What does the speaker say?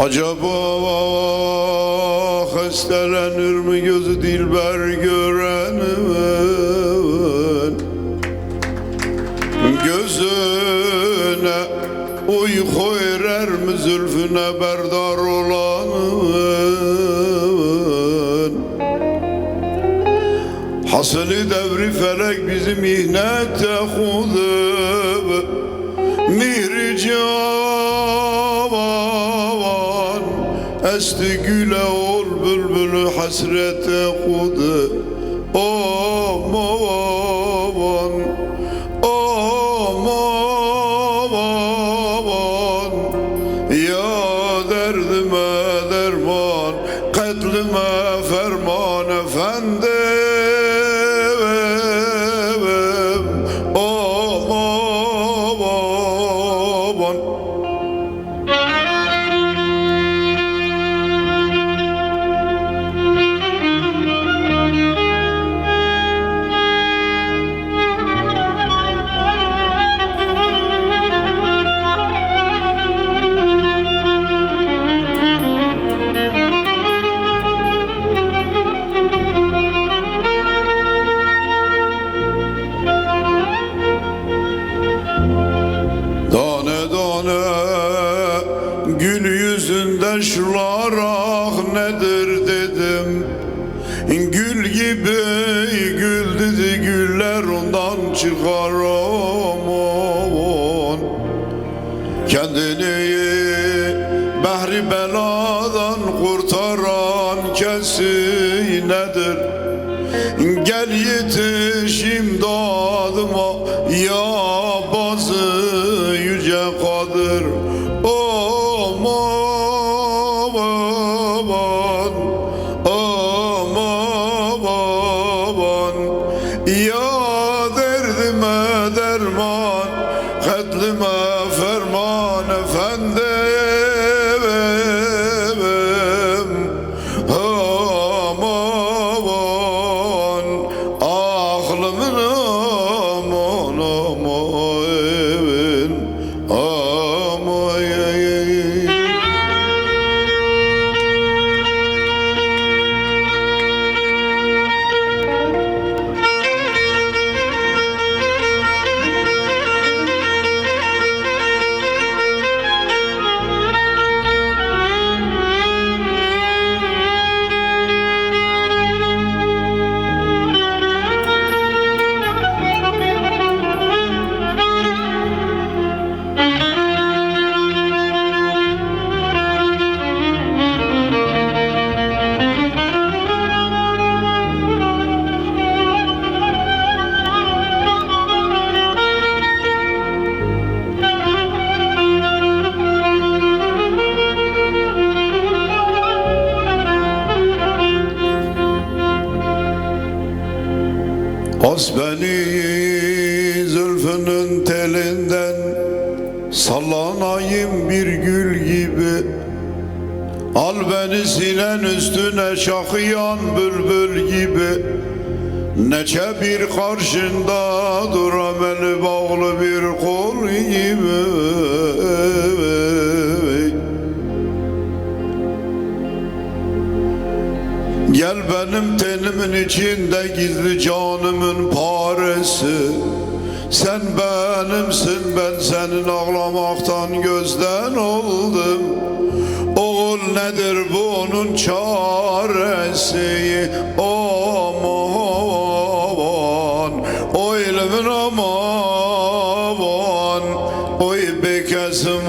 Acaba hastalanır mı gözü dilber görenin? Gözüne uyku erer mi zülfüne berdar olanın? Hasılı devri felek bizi mihnete hudu. Mihri cavan Esti güle ol bülbülü hasrete kudu. Aman Aman Ya derdime derman Katlime ferman efendim şular ah nedir dedim. Gül gibi gül dedi güller ondan çıkar aman. Kendini behri beladan kurtaran kesi nedir? Gel yetiş imdadıma ya bazı yüce kadir. Aman Ya derdime derman Katlime ferman efendim As beni zülfünün telinden Sallanayım bir gül gibi. Al beni sinen üstüne şakıyan bülbül gibi. Neçe bir karşında duram eli bağlı Gel benim tenimin içinde gizli canımın paresi. Sen benimsin ben senin ağlamaktan gözden oldum. Oğul nedir bunun çaresi? Aman Oy elimin aman Oy bekesim